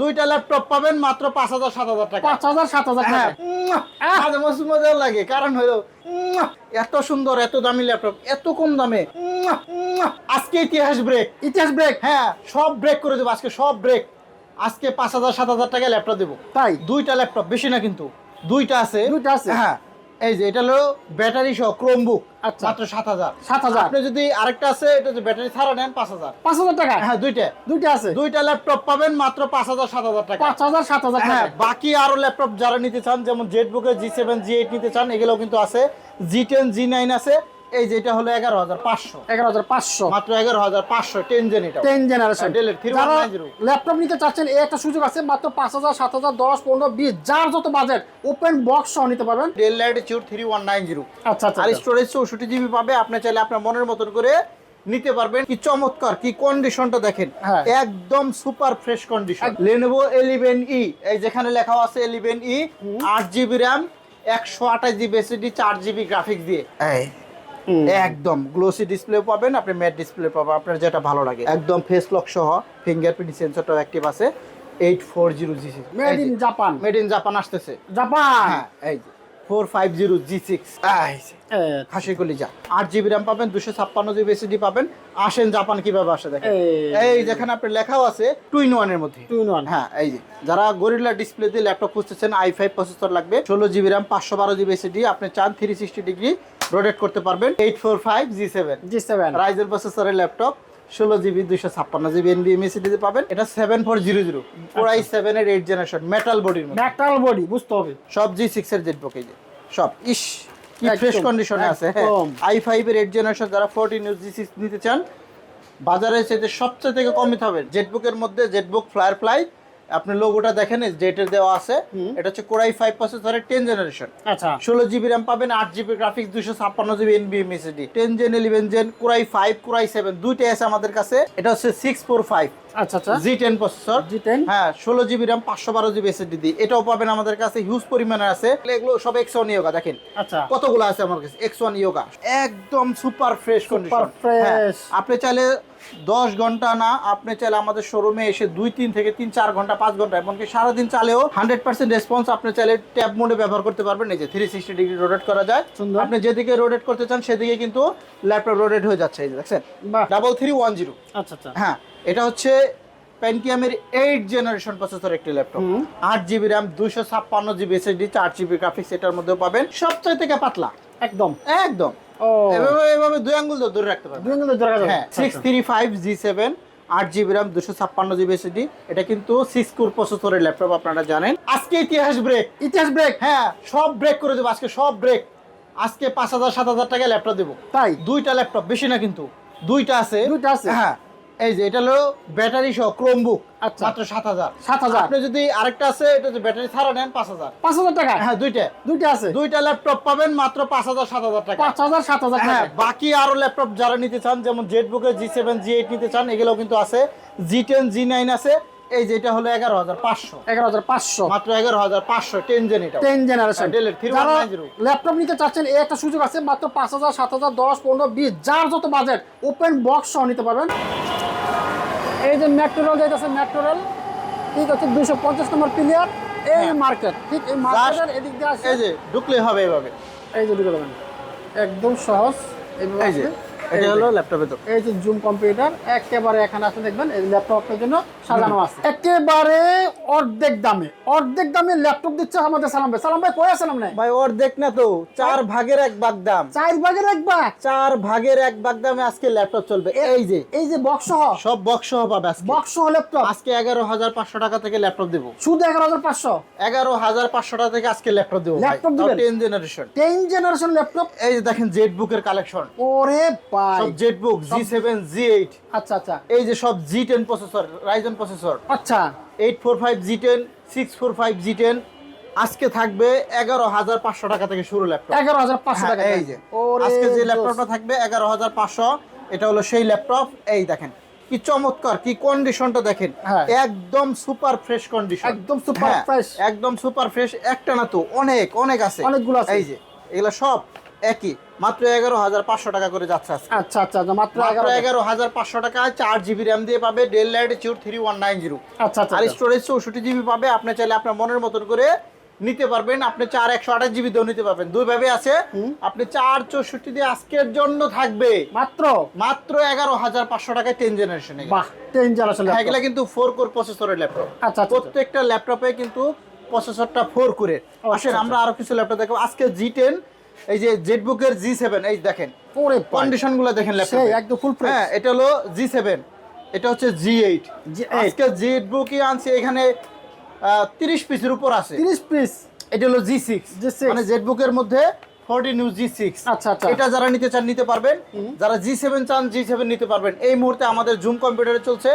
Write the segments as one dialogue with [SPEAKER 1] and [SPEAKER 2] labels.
[SPEAKER 1] দুইটা ল্যাপটপ পাবেন মাত্র পাঁচ হাজার সাত হাজার টাকা।
[SPEAKER 2] পাঁচ হাজার সাত হাজার
[SPEAKER 1] হ্যাঁ
[SPEAKER 2] টাকা।
[SPEAKER 1] মাঝে মাঝে মজাও লাগে কারণ হলো এত সুন্দর এত দামি ল্যাপটপ এত কম দামে। আজকে ইতিহাস ব্রেক
[SPEAKER 2] ইতিহাস ব্রেক
[SPEAKER 1] হ্যাঁ সব ব্রেক করে দেবো আজকে সব ব্রেক আজকে পাঁচ হাজার সাত হাজার টাকা ল্যাপটপ দেবো।
[SPEAKER 2] তাই?
[SPEAKER 1] দুইটা ল্যাপটপ বেশি না কিন্তু। দুইটা আছে।
[SPEAKER 2] দুইটা আছে?
[SPEAKER 1] হ্যাঁ এই যে এটা হলো ব্যাটারি সহ ক্রোমবুক
[SPEAKER 2] আচ্ছা।
[SPEAKER 1] মাত্র সাত হাজার।
[SPEAKER 2] 7,000
[SPEAKER 1] আপনি যদি আরেকটা আছে এটা যে ব্যাটারি ছাড়া নেন পাঁচ হাজার।
[SPEAKER 2] পাঁচ হাজার টাকা?
[SPEAKER 1] হ্যাঁ দুইটা।
[SPEAKER 2] দুইটা আছে?
[SPEAKER 1] দুইটা ল্যাপটপ পাবেন মাত্র পাঁচ হাজার সাত হাজার টাকা।
[SPEAKER 2] পাঁচ হাজার সাত হাজার
[SPEAKER 1] হ্যাঁ বাকি আরও ল্যাপটপ যারা নিতে চান যেমন জেড বুকের জি সেভেন জি এইট নিতে চান এগুলো কিন্তু আছে। জি টেন জি নাইন আছে। এই যে এটা হলো এগারো হাজার পাঁচশো।
[SPEAKER 2] এগারো হাজার পাঁচশো।
[SPEAKER 1] মাত্র এগারো হাজার পাঁচশো টেন জেন এটা।
[SPEAKER 2] টেন জেনারেশন
[SPEAKER 1] এর 3190
[SPEAKER 2] ল্যাপটপ নিতে চাচ্ছেন এই একটা সুযোগ আছে মাত্র পাঁচ হাজার সাত হাজার দশ পনেরো বিশ যার যত বাজেট ওপেন বক্স সহ নিতে পারবেন।
[SPEAKER 1] Dell Latitude three one nine zero
[SPEAKER 2] আচ্ছা আচ্ছা
[SPEAKER 1] আর স্টোরেজ চৌষট্টি জিবি পাবে আপনি চাইলে আপনার মনের মতন করে নিতে পারবেন। কি চমৎকার কি কন্ডিশনটা দেখেন।
[SPEAKER 2] হ্যাঁ।
[SPEAKER 1] একদম super fresh condition Lenovo eleven E এই যেখানে লেখা আছে এলিভেন ই আট জিবি র্যাম একশো আঠাশ জিবি এসএসডি চার জিবি গ্রাফিক্স দিয়ে। একদম। গ্লোসি ডিসপ্লে পাবেন আপনি ম্যাট ডিসপ্লে পাবেন আপনার যেটা ভালো লাগে। একদম ফেস লক সহ ফিঙ্গারপ্রিন্ট সেন্সরটাও অ্যাক্টিভ আছে। Eight four zero G six
[SPEAKER 2] made in Japan
[SPEAKER 1] made in Japan আসতেছে।
[SPEAKER 2] জাপান
[SPEAKER 1] হ্যাঁ এই যে four five zero G six হাসি কলিজা আট জিবি র্যাম পাবেন দুশো ছাপ্পান্ন জিবি এসিডি পাবেন। আসেন জাপান কীভাবে আসে দেখেন।
[SPEAKER 2] এই-
[SPEAKER 1] যেখানে আপনার লেখাও আছে টু ইন ওয়ানের মধ্যে।
[SPEAKER 2] Two in one।
[SPEAKER 1] হ্যাঁ এই যে যারা গরিলা ডিসপ্লে দিয়ে ল্যাপটপ খুঁজতেছেন আই ফাইভ প্রসেসর লাগবে। ষোলো জিবি র্যাম পাঁচশো বারো জিবি এসিডি আপনি চান থ্রি সিক্সটি ডিগ্রি রোটেট করতে পারবেন eight four five G seven
[SPEAKER 2] G seven
[SPEAKER 1] রাইজের প্রসেসরের ল্যাপটপ ষোলো জিবি দুইশো ছাপ্পান্ন জিবি এনবিএম পাবেন এটা সেভেন ফোর জিরো জিরো পুরাই সেভেন এর এইট জেনারেশন মেটাল বডির মধ্যে।
[SPEAKER 2] মেটাল বডি বুঝতে হবে।
[SPEAKER 1] সব জি সিক্স এর জেট যে সব। ইস কি ফ্রেশ কন্ডিশনে আছে হ্যাঁ। আই ফাইভ এর এইট জেনারেশন যারা ফোরটিন ইউজ জি সিক্স নিতে চান বাজারে চাইতে সবচেয়ে থেকে কমই পাবেন জেটবুকের মধ্যে জেটবুক ফ্লায়ার ফ্লাই আপনি লোগোটা দেখেন জেটের দেওয়া আছে। এটা হচ্ছে কোরাই ফাইভ প্রসেসরের টেন জেনারেশন
[SPEAKER 2] আচ্ছা।
[SPEAKER 1] ষোলো জিবি র্যাম পাবেন আট জিবি গ্রাফিক্স দুশো ছাপ্পান্ন GB N এনবিএম SSD ten gen eleven gen core i five core i seven দুইটা আছে আমাদের কাছে। এটা হচ্ছে সিক্স ফোর ফাইভ
[SPEAKER 2] আচ্ছা আচ্ছা।
[SPEAKER 1] জি টেন প্রসেসর
[SPEAKER 2] G10
[SPEAKER 1] হ্যাঁ ষোলো জিবি র্যাম পাঁচশো বারো জিবি এসএসডি দিয়ে এটাও পাবেন আমাদের কাছে হিউজ পরিমাণে আছে। এগুলো সব এক্স ওয়ান ইয়োগা দেখেন।
[SPEAKER 2] আচ্ছা।
[SPEAKER 1] কতগুলো আছে আমার কাছে? এক্স ওয়ান ইয়োগা একদম সুপার ফ্রেশ কন্ডিশন আপনি চাইলে দশ ঘণ্টা না আপনি চাইলে আমাদের শোরুমে এসে দুই তিন থেকে তিন চার ঘণ্টা পাঁচ ঘণ্টা এমনকি সারাদিন চালেও হান্ড্রেড পার্সেন্ট রেসপন্স আপনি চাইলে ট্যাব মোডে ব্যবহার করতে পারবেন। এই যে থ্রি সিক্সটি ডিগ্রি রোটেট করা যায়। আপনি যেদিকে রোটেট করতে চান সেদিকে কিন্তু ল্যাপটপ রোটেট হয়ে যাচ্ছে। এই যে দেখছেন? ডাবল থ্রি ওয়ান জিরো
[SPEAKER 2] আচ্ছা আচ্ছা।
[SPEAKER 1] হ্যাঁ এটা হচ্ছে প্যান্টিয়ামের এইট জেনারেশন প্রসেসর একটি ল্যাপটপ আট জিবি র্যাম দুইশো ছাপ্পান্ন জিবি এসএসডি চার জিবি গ্রাফিক্স এটার মধ্যে পাবেন। সবচেয়ে থেকে পাতলা।
[SPEAKER 2] একদম।
[SPEAKER 1] একদম। এভাবে এভাবে দুই আঙ্গুল ধরে রাখতে পারবেন।
[SPEAKER 2] দুই দেখা যাবে।
[SPEAKER 1] হ্যাঁ six three five G seven আট জিবি র্যাম দুশো ছাপ্পান্ন জিবি এসএসডি এটা কিন্তু সিক্স কোর প্রসেসরের ল্যাপটপ আপনারা জানেন। আজকে ইতিহাস ব্রেক
[SPEAKER 2] ইতিহাস ব্রেক
[SPEAKER 1] হ্যাঁ সব ব্রেক করে দেবো আজকে সব ব্রেক আজকে পাঁচ হাজার সাত হাজার টাকা ল্যাপটপ দেবো।
[SPEAKER 2] তাই?
[SPEAKER 1] দুইটা ল্যাপটপ বেশি না কিন্তু। দুইটা আছে।
[SPEAKER 2] দুইটা আছে?
[SPEAKER 1] হ্যাঁ। এই যে এটা হলো ব্যাটারি সহ ক্রোমবুক
[SPEAKER 2] আচ্ছা।
[SPEAKER 1] মাত্র সাত হাজার।
[SPEAKER 2] 7,000
[SPEAKER 1] আপনি যদি আরেকটা আছে এটা যে ব্যাটারি ছাড়া নেন পাঁচ হাজার।
[SPEAKER 2] পাঁচ হাজার টাকা?
[SPEAKER 1] হ্যাঁ দুইটা।
[SPEAKER 2] দুইটা আছে?
[SPEAKER 1] দুইটা ল্যাপটপ পাবেন মাত্র পাঁচ হাজার সাত হাজার টাকা।
[SPEAKER 2] পাঁচ হাজার সাত হাজার
[SPEAKER 1] হ্যাঁ বাকি আরও ল্যাপটপ যারা নিতে চান যেমন জেড বুকের জি সেভেন জি এইট নিতে চান এগুলো কিন্তু আছে। জি টেন জি নাইন আছে। এই যে এটা হলো এগারো হাজার পাঁচশো।
[SPEAKER 2] এগারো হাজার পাঁচশো।
[SPEAKER 1] মাত্র এগারো হাজার পাঁচশো টেন জেন এটা
[SPEAKER 2] টেন জেনারেশন
[SPEAKER 1] Dell এর 3190
[SPEAKER 2] যারা ল্যাপটপ নিতে চাচ্ছেন এই একটা সুযোগ আছে মাত্র পাঁচ হাজার সাত হাজার দশ পনেরো বিশ যার যত বাজেট ওপেন বক্স সহ নিতে পারবেন। এই যে মেট্রোরেল যাইতেছে মেট্রোরেল ঠিক আছে দুশো পঞ্চাশ নম্বর প্লেয়ার এই
[SPEAKER 1] হ্যাঁ।
[SPEAKER 2] মার্কেট ঠিক এই মার্কেটের এদিক দিয়ে আসে
[SPEAKER 1] এই যে ঢুকলে হবে এইভাবে
[SPEAKER 2] এই যে ঢুকে একদম সহজ এইভাবে।
[SPEAKER 1] এটা
[SPEAKER 2] এই
[SPEAKER 1] হলো
[SPEAKER 2] যে।
[SPEAKER 1] ল্যাপটপে তো
[SPEAKER 2] এই যে জুম কম্পিউটার একেবারে এখানে আসলে দেখবেন এই ল্যাপটপ আপনার জন্য সাজানো আছে। একেবারে অর্ধেক দামে অর্ধেক দামে ল্যাপটপ দিচ্ছে আমাদের সালাম ভাই। সালাম ভাই কয় সালাম নেই
[SPEAKER 1] ভাই দেখ না তো চার ভাগের এক ভাগ দাম।
[SPEAKER 2] চার ভাগের এক ভাগ?
[SPEAKER 1] চার ভাগের এক ভাগ দামে আজকে ল্যাপটপ চলবে। এই যে।
[SPEAKER 2] এই যে বক্স সহ?
[SPEAKER 1] সব বক্স সহ পাবে আজকে।
[SPEAKER 2] বক্স সহ ল্যাপটপ
[SPEAKER 1] আজকে এগারো হাজার পাঁচশো টাকা থেকে ল্যাপটপ দেবো।
[SPEAKER 2] শুধু এগারো হাজার পাঁচশো?
[SPEAKER 1] এগারো হাজার পাঁচশো টাকা থেকে আজকে ল্যাপটপ দেবো
[SPEAKER 2] দিবেন?
[SPEAKER 1] Ten generation
[SPEAKER 2] ten generation laptop
[SPEAKER 1] এই যে দেখেন জেড বুকের কালেকশন
[SPEAKER 2] ওরে ভাই
[SPEAKER 1] সব Z book G seven G eight
[SPEAKER 2] আচ্ছা আচ্ছা।
[SPEAKER 1] এই যে সব G ten processor Ryzen processor
[SPEAKER 2] আচ্ছা।
[SPEAKER 1] Eight four five G ten six four five G ten আজকে থাকবে এগারো হাজার পাঁচশো টাকা থেকে শুরু ল্যাপটপ।
[SPEAKER 2] এগারো হাজার পাঁচশো
[SPEAKER 1] হ্যাঁ,
[SPEAKER 2] টাকা
[SPEAKER 1] এই যে। আজকে যে ল্যাপটপটা থাকবে এগারো হাজার পাঁচশো এটা হলো সেই ল্যাপটপ। এই দেখেন কি চমৎকার কি কন্ডিশনটা দেখেন।
[SPEAKER 2] হ্যাঁ।
[SPEAKER 1] একদম সুপার ফ্রেশ কন্ডিশন
[SPEAKER 2] একদম super fresh।
[SPEAKER 1] একদম সুপার ফ্রেশ একটা না তো অনেক অনেক আছে।
[SPEAKER 2] অনেকগুলো আছে।
[SPEAKER 1] এই যে এগুলো সব একই। মাত্র এগারো হাজার পাঁচশো টাকা করে যাচ্ছে
[SPEAKER 2] আচ্ছা আচ্ছা আচ্ছা, মাত্র এগারো
[SPEAKER 1] হাজার। পাঁচশো টাকায় চার জিবি র্যাম দিয়ে পাবে Dell Latitude three one nine zero
[SPEAKER 2] আচ্ছা
[SPEAKER 1] আর। স্টোরেজ চৌষট্টি জিবি পাবে আপনি চাইলে আপনার মনের মতন করে নিতে পারবেন। আপনি চার একশো আঠাশ জিবি দিয়েও নিতে পারবেন। দুই ভাবে আছে আপনি চার চৌষট্টি দিয়ে আজকের জন্য থাকবে।
[SPEAKER 2] মাত্র?
[SPEAKER 1] মাত্র এগারো হাজার পাঁচশো টাকায় টেন জেনারেশন
[SPEAKER 2] টেন আসলে
[SPEAKER 1] হ্যাঁ কিন্তু ফোর কোর প্রসেসরের ল্যাপটপ
[SPEAKER 2] আচ্ছা।
[SPEAKER 1] প্রত্যেকটা ল্যাপটপে কিন্তু প্রসেসরটা ফোর করে আসেন
[SPEAKER 2] আচ্ছা।
[SPEAKER 1] আমরা আরও কিছু ল্যাপটপ দেখব। আজকে জি টেন এই যে জেটবুকের জি সেভেন এই দেখেন
[SPEAKER 2] ভাই,
[SPEAKER 1] কন্ডিশনগুলো দেখেন
[SPEAKER 2] একদম ফুল
[SPEAKER 1] হ্যাঁ এটা হলো জি সেভেন এটা হচ্ছে জি এইট
[SPEAKER 2] G8
[SPEAKER 1] আজকে জেটবুকই আনছে এখানে তিরিশ পিসের উপর আছে।
[SPEAKER 2] 30 পিস।
[SPEAKER 1] এটা হলো জি সিক্স
[SPEAKER 2] G6
[SPEAKER 1] মানে জেটবুকের মধ্যে ফোরটি নিউজ জি সিক্স
[SPEAKER 2] আচ্ছা, আচ্ছা।
[SPEAKER 1] এটা যারা নিতে চান নিতে পারবেন। যারা জি সেভেন চান জি সেভেন নিতে পারবেন। এই মুহূর্তে আমাদের জুম কম্পিউটারে চলছে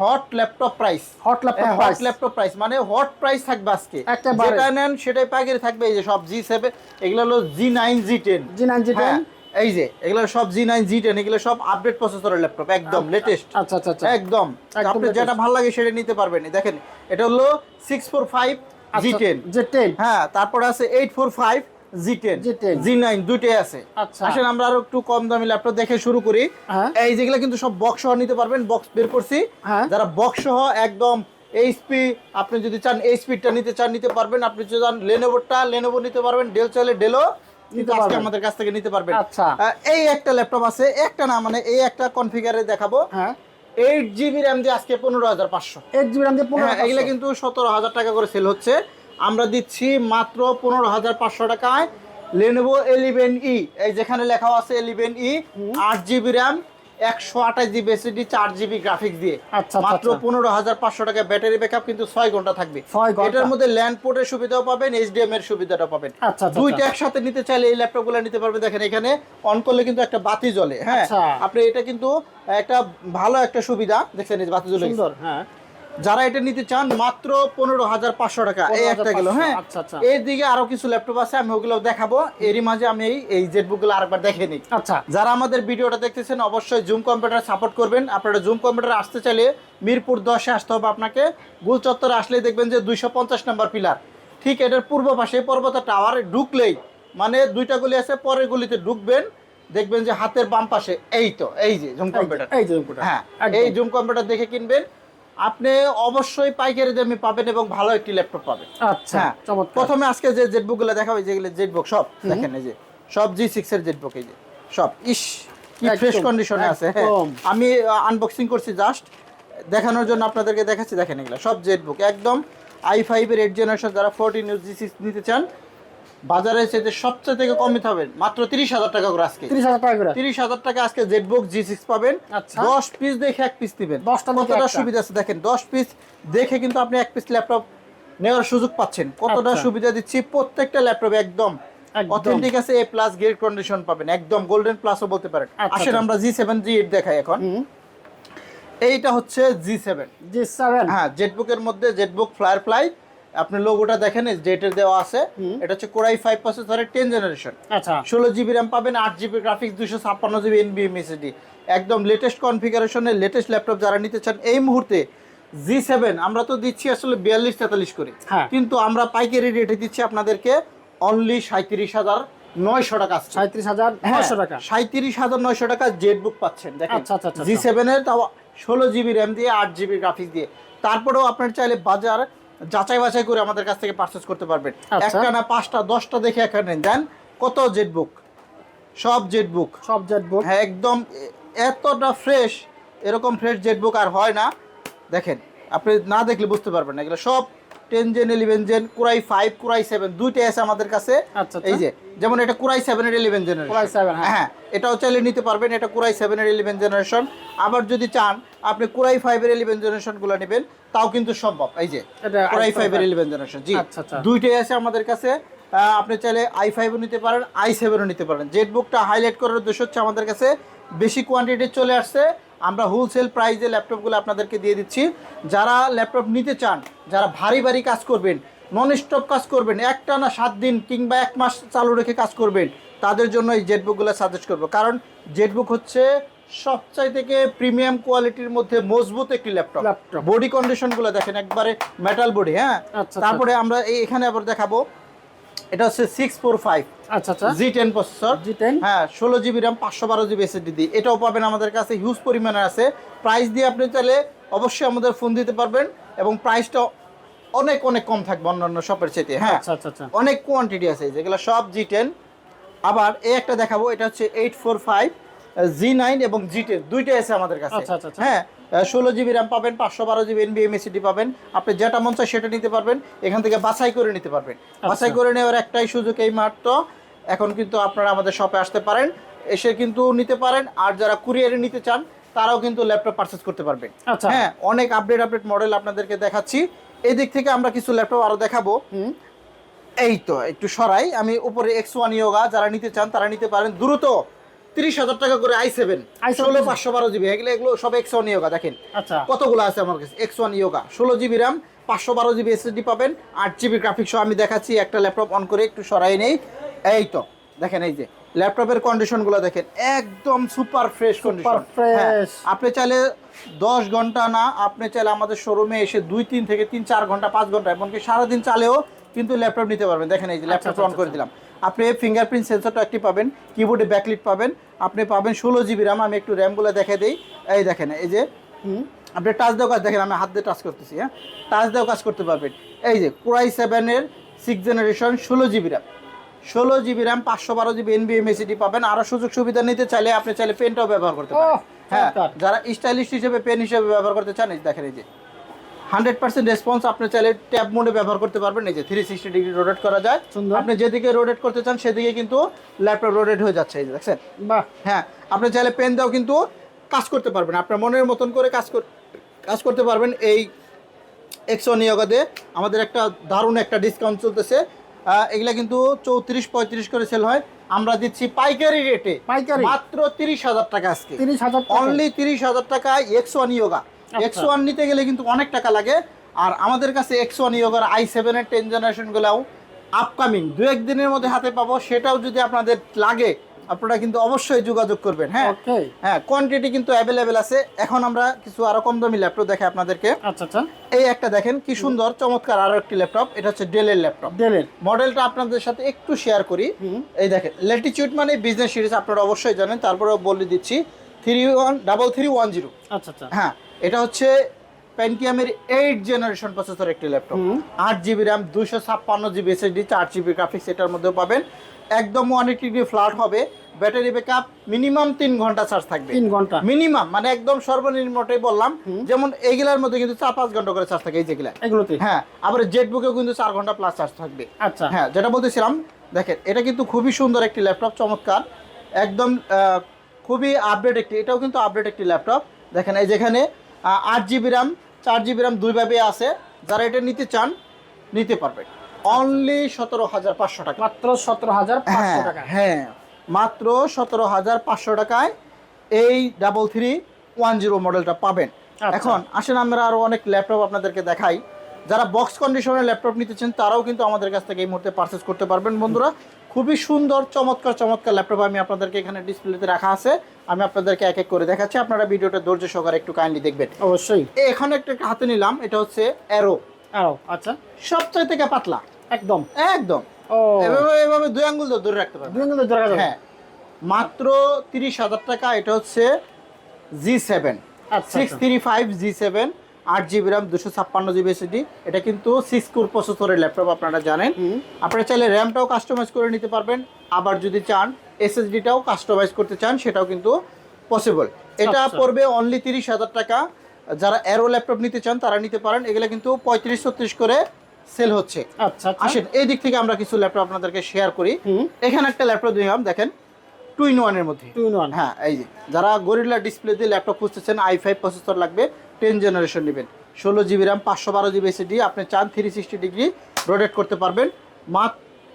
[SPEAKER 1] hot laptop price.
[SPEAKER 2] Hot laptop
[SPEAKER 1] hot laptop price. মানে হট প্রাইস থাকবে আজকে। যেটা নেন সেটাই পাইকারি থাকবে। এই যে সব জি সেভেন এগুলো হলো G nine G ten
[SPEAKER 2] G9 G10
[SPEAKER 1] এই যে এগুলো সব জি নাইন জি টেন এগুলো সব আপডেট প্রসেসরের ল্যাপটপ একদম লেটেস্ট
[SPEAKER 2] আচ্ছা আচ্ছা আচ্ছা।
[SPEAKER 1] একদম।
[SPEAKER 2] একদম
[SPEAKER 1] আপনি যেটা ভালো লাগে সেটা নিতে পারবেন। দেখেন এটা হলো six four five G ten
[SPEAKER 2] যে 10
[SPEAKER 1] হ্যাঁ তারপরে আছে eight four five G ten G nine দুইটাই আছে। আসেন আমরা আরও একটু কম দামি ল্যাপটপ দেখে শুরু করি। এই যেগুলো কিন্তু সব বক্স সহ নিতে পারবেন বক্স বের করছি। যারা বক্স সহ একদম এইচপি আপনি যদি চান এইচপিটা নিতে চান নিতে পারবেন। আপনি যদি চান লেনোভোটা লেনোভো নিতে পারবেন। ডেল চাইলে ডেলও কিন্তু আজকে আমাদের কাছ থেকে নিতে পারবেন।
[SPEAKER 2] আচ্ছা।
[SPEAKER 1] এই একটা ল্যাপটপ আছে একটা না মানে এই একটা কনফিগারে দেখাবো।
[SPEAKER 2] হ্যাঁ।
[SPEAKER 1] এইট জিবি র্যাম দিয়ে আজকে পনেরো হাজার পাঁচশো।
[SPEAKER 2] এইট জিবি RAM দিয়ে 15
[SPEAKER 1] হ্যাঁ এগুলো কিন্তু সতেরো হাজার টাকা করে সেল হচ্ছে। আমরা দিচ্ছি মাত্র পনেরো হাজার পাঁচশো টাকায় লেনোভো এলিভেন ই এই যেখানে লেখা আছে এলিভেন ই আট জিবি র্যাম একশো আঠাশ জিবি এসএসডি চার জিবি গ্রাফিক্স দিয়ে।
[SPEAKER 2] আচ্ছা, আচ্ছা,
[SPEAKER 1] মাত্র
[SPEAKER 2] আচ্ছা।
[SPEAKER 1] পনেরো হাজার পাঁচশো টাকা ব্যাটারি ব্যাকআপ কিন্তু ছয় ঘণ্টা থাকবে। এটার মধ্যে ল্যান্ড পোর্টের সুবিধাও পাবেন এইচডিএম এর সুবিধাটা পাবেন। দুইটা একসাথে নিতে চাইলে এই ল্যাপটপগুলো নিতে পারবেন। দেখেন এখানে অন করলে কিন্তু একটা বাতি জ্বলে হ্যাঁ। আপনি এটা কিন্তু একটা ভালো একটা সুবিধা দেখছেন বাতি জ্বলে
[SPEAKER 2] সুন্দর হ্যাঁ।
[SPEAKER 1] যারা এটা নিতে চান মাত্র পনেরো হাজার পাঁচশো টাকা। এই একটা গেল হ্যাঁ?
[SPEAKER 2] আচ্ছা, আচ্ছা।
[SPEAKER 1] এর দিকে আরও কিছু ল্যাপটপ আছে আমি ওগুলো দেখাবো। এরই মাঝে আমি এই এই জেটবুকগুলো আরেকবার দেখে নিই।
[SPEAKER 2] আচ্ছা।
[SPEAKER 1] যারা আমাদের ভিডিওটা দেখতেছেন অবশ্যই জুম কম্পিউটার সাপোর্ট করবেন। আপনারা জুম কম্পিউটার আসতে চাইলে মিরপুর দশে আসতে হবে আপনাকে। গুল চত্বরে আসলেই দেখবেন যে দুইশো পঞ্চাশ নম্বর পিলার ঠিক এটার পূর্ব পাশে পর্বত টাওয়ার ঢুকলেই মানে দুইটা গলি আছে পরের গলিতে ঢুকবেন দেখবেন যে হাতের বাম পাশে এই তো এই যে জুম কম্পিউটার
[SPEAKER 2] এই যে কম্পিউটার
[SPEAKER 1] হ্যাঁ এই জুম কম্পিউটার দেখে কিনবেন। আপনি অবশ্যই পাইকারি দামে পাবেন এবং ভালো একটি ল্যাপটপ পাবেন।
[SPEAKER 2] আচ্ছা
[SPEAKER 1] হ্যাঁ
[SPEAKER 2] চমৎকার।
[SPEAKER 1] প্রথমে আজকে যে জেটবুকগুলো দেখাবে যেগুলো জেটবুক সব দেখেন এই যে সব জি সিক্স এর জেটবুক এই যে সব। ইস কি ফ্রেশ কন্ডিশনে আছে হ্যাঁ। আমি আনবক্সিং করছি জাস্ট দেখানোর জন্য আপনাদেরকে দেখাচ্ছি দেখেন এগুলো সব জেটবুক একদম আই ফাইভ এর এইট জেনারেশন যারা ফোরটিন ইউজ জি সিক্স নিতে চান বাজারে সেতে সবচেয়ে থেকে কমে পাবেন মাত্র তিরিশ হাজার টাকা করে আজকে
[SPEAKER 2] 30000 টাকা করে
[SPEAKER 1] তিরিশ হাজার টাকা আজকে জেটবুক জি সিক্স পাবেন
[SPEAKER 2] আচ্ছা।
[SPEAKER 1] দশ পিস দেখে এক পিস দিবেন
[SPEAKER 2] দশটা দেখে
[SPEAKER 1] কতটা। সুবিধা আছে দেখেন দশ পিস দেখে কিন্তু আপনি এক পিস ল্যাপটপ নেওয়ার সুযোগ পাচ্ছেন কতটা
[SPEAKER 2] আচ্ছা।
[SPEAKER 1] সুবিধা দিচ্ছি প্রত্যেকটা ল্যাপটপ একদম। অথেন্টিক আছে এ প্লাস গ্রেড কন্ডিশন পাবেন একদম গোল্ডেন প্লাসও বলতে পারেন
[SPEAKER 2] আচ্ছা,
[SPEAKER 1] আসেন
[SPEAKER 2] আচ্ছা।
[SPEAKER 1] আমরা জি সেভেন জি এইট দেখাই এখন এইটা হচ্ছে জি সেভেন
[SPEAKER 2] জি 7
[SPEAKER 1] হ্যাঁ জেটবুকের মধ্যে জেটবুক ফ্লায়ার ফ্লাই আপনি লোগোটা দেখেন জেটের দেওয়া আছে। এটা হচ্ছে কোরাই ফাইভ প্রসেসরের টেন জেনারেশন
[SPEAKER 2] আচ্ছা।
[SPEAKER 1] ষোলো জিবি র্যাম পাবেন আট জিবি গ্রাফিক্স দুশো ছাপ্পান্ন জিবি এনবিএম এসএসডি একদম লেটেস্ট কনফিগারেশনের লেটেস্ট ল্যাপটপ যারা নিতে চান এই মুহূর্তে জি সেভেন আমরা তো দিচ্ছি আসলে বিয়াল্লিশ তেতাল্লিশ করে।
[SPEAKER 2] হ্যাঁ।
[SPEAKER 1] কিন্তু আমরা পাইকারি রেটে দিচ্ছি আপনাদেরকে অনলি সাঁত্রিশ হাজার নয়শো টাকা আসছে।
[SPEAKER 2] 37900 টাকা।
[SPEAKER 1] সাঁত্রিশ হাজার নয়শো টাকা জেট বুক পাচ্ছেন দেখেন।
[SPEAKER 2] আচ্ছা, আচ্ছা, আচ্ছা,
[SPEAKER 1] জি সেভেনের তাও ষোলো জিবি র্যাম দিয়ে আট জিবি গ্রাফিক্স দিয়ে। তারপরেও আপনার চাইলে বাজার যাচাই বাছাই করে আমাদের কাছ থেকে পারচেস করতে পারবেন।
[SPEAKER 2] আচ্ছা।
[SPEAKER 1] একটা না পাঁচটা দশটা দেখে এখানে দেন কত জেট বুক সব জেট বুক
[SPEAKER 2] সব জেট বুক
[SPEAKER 1] হ্যাঁ একদম এতটা ফ্রেশ এরকম ফ্রেশ জেট বুক আর হয় না। দেখেন আপনি না দেখলে বুঝতে পারবেন না। এগুলো সব ten gen eleven gen core i five core i seven দুইটাই আছে আমাদের কাছে।
[SPEAKER 2] আচ্ছা, আচ্ছা।
[SPEAKER 1] এই যে যেমন এটা কুরাই সেভেনের ইলেভেন জেনারেশন
[SPEAKER 2] Core i7, হ্যাঁ।
[SPEAKER 1] এটাও চাইলে নিতে পারবেন এটা কুরাই সেভেনের ইলেভেন জেনারেশন আবার যদি চান আপনি কুরাই ফাইভের ইলেভেন জেনারেশনগুলো নেবেন তাও কিন্তু সম্ভব। এই যে কুরাই
[SPEAKER 2] i5
[SPEAKER 1] ফাইভের ইলেভেন জেনারেশন জি।
[SPEAKER 2] আচ্ছা।
[SPEAKER 1] দুইটাই আছে আমাদের কাছে। আপনি চাইলে আই ফাইভও নিতে পারেন আই সেভেনও নিতে পারেন। জেট বুকটা হাইলাইট করার উদ্দেশ্য হচ্ছে আমাদের কাছে বেশি কোয়ান্টিটি চলে আসছে। আমরা হোলসেল প্রাইসে ল্যাপটপগুলো আপনাদেরকে দিয়ে দিচ্ছি। যারা ল্যাপটপ নিতে চান যারা ভারী ভারী কাজ করবেন নন স্টপ কাজ করবেন একটা না সাত দিন কিংবা এক মাস চালু রেখে কাজ করবেন তাদের জন্য এই জেটবুকগুলো সাজেস্ট করব। কারণ জেটবুক হচ্ছে সবচাই থেকে প্রিমিয়াম কোয়ালিটির মধ্যে মজবুত একটি ল্যাপটপ বডি কন্ডিশনগুলো দেখেন একবারে মেটাল বডি হ্যাঁ?
[SPEAKER 2] আচ্ছা, আচ্ছা।
[SPEAKER 1] তারপরে আমরা এই- এখানে আবার দেখাবো এটা হচ্ছে সিক্স ফোর ফাইভ
[SPEAKER 2] আচ্ছা আচ্ছা।
[SPEAKER 1] G ten processor
[SPEAKER 2] G ten
[SPEAKER 1] হ্যাঁ ষোলো জিবি র্যাম পাঁচশো বারো জিবি এসএসডি দিয়ে এটাও পাবেন আমাদের কাছে হিউজ পরিমাণে আছে। প্রাইস দিয়ে আপনি চাইলে অবশ্যই আমাদের ফোন দিতে পারবেন এবং প্রাইসটা অনেক অনেক কম থাকবে অন্যান্য শপের চেয়ে হ্যাঁ।
[SPEAKER 2] আচ্ছা আচ্ছা আচ্ছা।
[SPEAKER 1] অনেক কোয়ান্টিটি আছে যেগুলো সব জি টেন আবার এই একটা দেখাবো এটা হচ্ছে eight four five G nine এবং জি টেন দুইটাই আছে আমাদের কাছে।
[SPEAKER 2] আচ্ছা, আচ্ছা, আচ্ছা।
[SPEAKER 1] হ্যাঁ ষোলো জিবি র্যাম পাবেন পাঁচশো বারো জিবি এনবিএমএসিডি পাবেন। আপনি যেটা মন চায় সেটা নিতে পারবেন। এখান থেকে বাছাই করে নিতে পারবেন। বাছাই করে নেওয়ার একটাই সুযোগ এই মাত্র। এখন কিন্তু আপনারা আমাদের শপে আসতে পারেন এসে কিন্তু নিতে পারেন। আর যারা কুরিয়ারে নিতে চান তারাও কিন্তু ল্যাপটপ পারচেস করতে পারবেন। হ্যাঁ অনেক আপডেট আপডেট মডেল আপনাদেরকে দেখাচ্ছি। এই দিক থেকে আমরা কিছু ল্যাপটপ আরও দেখাবো। এই তো একটু সরাই। আমি উপরে এক্স ওয়ান ইয়োগা যারা নিতে চান তারা নিতে পারেন দ্রুত। তিরিশ হাজার টাকা করে আই সেভেন ষোলো পাঁচশো বারো জিবি। এগুলো এগুলো সব এক্স ওয়ান ইয়োগা দেখেন।
[SPEAKER 2] আচ্ছা।
[SPEAKER 1] কতগুলো আছে আমার কাছে? এক্স ওয়ান ইয়োগা ষোলো জিবি র্যাম পাঁচশো বারো জিবি এসএসডি পাবেন আট জিবি গ্রাফিক্স আমি দেখাচ্ছি একটা ল্যাপটপ অন করে একটু সরাই নেই। এই তো দেখেন এই যে ল্যাপটপের কন্ডিশনগুলো দেখেন একদম সুপার ফ্রেশ কন্ডিশন আপনি চাইলে দশ ঘণ্টা না আপনি চাইলে আমাদের শোরুমে এসে দুই তিন থেকে তিন চার ঘণ্টা পাঁচ ঘণ্টা এমনকি সারাদিন চালেও কিন্তু ল্যাপটপ নিতে পারবেন। দেখেন এই যে ল্যাপটপ
[SPEAKER 2] আচ্ছা,
[SPEAKER 1] অন করে দিলাম। আপনি ফিঙ্গারপ্রিন্ট সেন্সরটা একটি পাবেন কিবোর্ডে ব্যাকলিট পাবেন আপনি পাবেন ষোলো জিবি র্যাম আমি একটু র্যামগুলো দেখে দিই। এই দেখেন এই যে আপনি টাচ দেওয়া কাজ দেখেন আমি হাত দিয়ে টাচ করতেছি হ্যাঁ? টাচ দেওয়া কাজ করতে পারবেন। এই যে কোরাই সেভেনের সিক্স জেনারেশন ষোলো জিবি র্যাম ষোলো জিবি র্যাম পাঁচশো বারো জিবি এনবিএমএসিডি পাবেন। আরও সুযোগ সুবিধা নিতে চাইলে আপনি চাইলে পেনটাও ব্যবহার করতে পারেন। হ্যাঁ যারা স্টাইলিশ হিসেবে পেন হিসেবে ব্যবহার করতে চান দেখেন এই যে। হান্ড্রেড পার্সেন্ট রেসপন্স আপনি চাইলে ট্যাব মোডে ব্যবহার করতে পারবেন। এই যে থ্রি সিক্সটি ডিগ্রি রোটেট করা যায়।
[SPEAKER 2] সুন্দর।
[SPEAKER 1] আপনি যেদিকে রোটেট করতে চান সেদিকে কিন্তু ল্যাপটপ রোটেট হয়ে যাচ্ছে। এই যে দেখছেন?
[SPEAKER 2] বাহ।
[SPEAKER 1] হ্যাঁ আপনি চাইলে পেন দাও কিন্তু কাজ করতে পারবেন। আপনার মনের মতন করে কাজ কাজ করতে পারবেন। এই এক্সো নিয়োগাতে আমাদের একটা দারুণ একটা ডিসকাউন্ট চলতেছে। এগুলা কিন্তু চৌত্রিশ পঁয়ত্রিশ করে সেল হয়। আমরা দিচ্ছি পাইকারি রেটে
[SPEAKER 2] পাইকারি?
[SPEAKER 1] মাত্র তিরিশ হাজার টাকা আজকে।
[SPEAKER 2] তিরিশ হাজার
[SPEAKER 1] অনলি তিরিশ হাজার টাকা এক্স ওয়ান ইয়োগা
[SPEAKER 2] আচ্ছা।
[SPEAKER 1] এক্স ওয়ান নিতে গেলে কিন্তু অনেক টাকা লাগে। আর আমাদের কাছে এক্স ওয়ান ইয়োগার আই সেভেনের টেন জেনারেশনগুলোও আপকামিং দু এক দিনের মধ্যে হাতে পাবো। সেটাও যদি আপনাদের লাগে আপনারা কিন্তু অবশ্যই যোগাযোগ করবেন হ্যাঁ? হ্যাঁ কোয়ান্টিটি কিন্তু অ্যাভেলেবেল আছে। এখন আমরা কিছু আরও কম দামি ল্যাপটপ দেখে আপনাদেরকে।
[SPEAKER 2] আচ্ছা আচ্ছা।
[SPEAKER 1] এই একটা দেখেন কি সুন্দর চমৎকার আরও একটি ল্যাপটপ এটা হচ্ছে ডেলের ল্যাপটপ
[SPEAKER 2] ডেলের
[SPEAKER 1] মডেলটা আপনাদের সাথে একটু শেয়ার করি। এই দেখেন ল্যাটিচিউড মানে বিজনেস সিরিজ আপনারা অবশ্যই জানেন। তারপরেও বলে দিচ্ছি three one double three one zero
[SPEAKER 2] আচ্ছা আচ্ছা।
[SPEAKER 1] হ্যাঁ এটা হচ্ছে প্যান্টিয়ামের এইট জেনারেশন প্রসেসর একটি ল্যাপটপ আট জিবি র্যাম দুশো ছাপ্পান্ন জিবি এসএসডি চার জিবি গ্রাফিক্স এটার মধ্যেও পাবেন। একদম ওয়ান এইটি ডিগ্রি ফ্ল্যাট হবে। ব্যাটারি ব্যাকআপ মিনিমাম তিন ঘণ্টা চার্জ থাকবে।
[SPEAKER 2] তিন ঘণ্টা।
[SPEAKER 1] মিনিমাম মানে একদম সর্বনিম্নটাই বললাম। যেমন এইগুলার মধ্যে কিন্তু চার পাঁচ ঘণ্টা করে চার্জ থাকে এই যেগুলা
[SPEAKER 2] এগুলোতে?
[SPEAKER 1] হ্যাঁ আবার জেট বুকেও কিন্তু চার ঘণ্টা প্লাস চার্জ থাকবে।
[SPEAKER 2] আচ্ছা।
[SPEAKER 1] হ্যাঁ যেটা বলতেছিলাম দেখেন এটা কিন্তু খুবই সুন্দর একটি ল্যাপটপ চমৎকার। একদম খুবই আপডেট একটি এটাও কিন্তু আপডেট একটি ল্যাপটপ দেখেন এই যেখানে আট জিবি র্যাম চার জিবি র্যাম দুইভাবে আছে। যারা এটা নিতে চান নিতে পারবেন অনলি সতেরো হাজার পাঁচশো টাকা।
[SPEAKER 2] মাত্র সতেরো হাজার
[SPEAKER 1] হ্যাঁ
[SPEAKER 2] পাঁচশো টাকা
[SPEAKER 1] হ্যাঁ। মাত্র সতেরো হাজার পাঁচশো টাকায় এই ডাবল থ্রি ওয়ান জিরো মডেলটা পাবেন।
[SPEAKER 2] আচ্ছা।
[SPEAKER 1] এখন আসেন আমরা আরও অনেক ল্যাপটপ আপনাদেরকে দেখাই। যারা বক্স কন্ডিশনের ল্যাপটপ নিতে চান তারাও কিন্তু আমাদের কাছ থেকে এই মুহূর্তে পারচেস করতে পারবেন। বন্ধুরা খুবই সুন্দর চমৎকার চমৎকার ল্যাপটপ আমি আপনাদেরকে এখানে ডিসপ্লেতে রাখা আছে। আমি আপনাদেরকে এক এক করে দেখাচ্ছি। আপনারা ভিডিওটা ধৈর্য সহকারে একটু কাইন্ডলি দেখবেন।
[SPEAKER 2] অবশ্যই।
[SPEAKER 1] এখানে একটা হাতে নিলাম এটা হচ্ছে অ্যারো
[SPEAKER 2] আরও আচ্ছা।
[SPEAKER 1] সবচেয়ে থেকে পাতলা।
[SPEAKER 2] একদম।
[SPEAKER 1] একদম। এভাবে এভাবে দুই আঙ্গুল ধরে রাখতে পারবেন।
[SPEAKER 2] দুই দেখা যাবে।
[SPEAKER 1] হ্যাঁ। মাত্র তিরিশ হাজার টাকা এটা হচ্ছে G seven six. Three five G seven আট জিবি র্যাম দুশো ছাপ্পান্ন জিবি এসএসডি এটা কিন্তু সিক্স কোর প্রসেসরের ল্যাপটপ আপনারা জানেন। আপনারা চাইলে র্যামটাও কাস্টমাইজ করে নিতে পারবেন। আবার যদি চান এসএসডিটাও কাস্টমাইজ করতে চান সেটাও কিন্তু পসিবল এটা
[SPEAKER 2] আচ্ছা।
[SPEAKER 1] পড়বে অনলি তিরিশ হাজার টাকা। যারা অ্যারো ল্যাপটপ নিতে চান তারা নিতে পারেন। এগুলো কিন্তু পঁয়ত্রিশ ছত্রিশ করে সেল হচ্ছে।
[SPEAKER 2] আচ্ছা আচ্ছা।
[SPEAKER 1] আসেন এই দিক থেকে আমরা কিছু ল্যাপটপ আপনাদেরকে শেয়ার করি। এখানে একটা ল্যাপটপ দিলাম দেখেন টু ইন ওয়ানের মধ্যে।
[SPEAKER 2] টু ইন ওয়ান
[SPEAKER 1] হ্যাঁ এই যে যারা গরিলা ডিসপ্লে দিয়ে ল্যাপটপ খুঁজতেছেন আই ফাইভ প্রসেসর লাগবে টেন জেনারেশন নেবেন। ষোলো জিবি র্যাম পাঁচশো বারো জিবি এসিডি আপনি চান থ্রি সিক্সটি ডিগ্রি রোটেট করতে পারবেন। মাত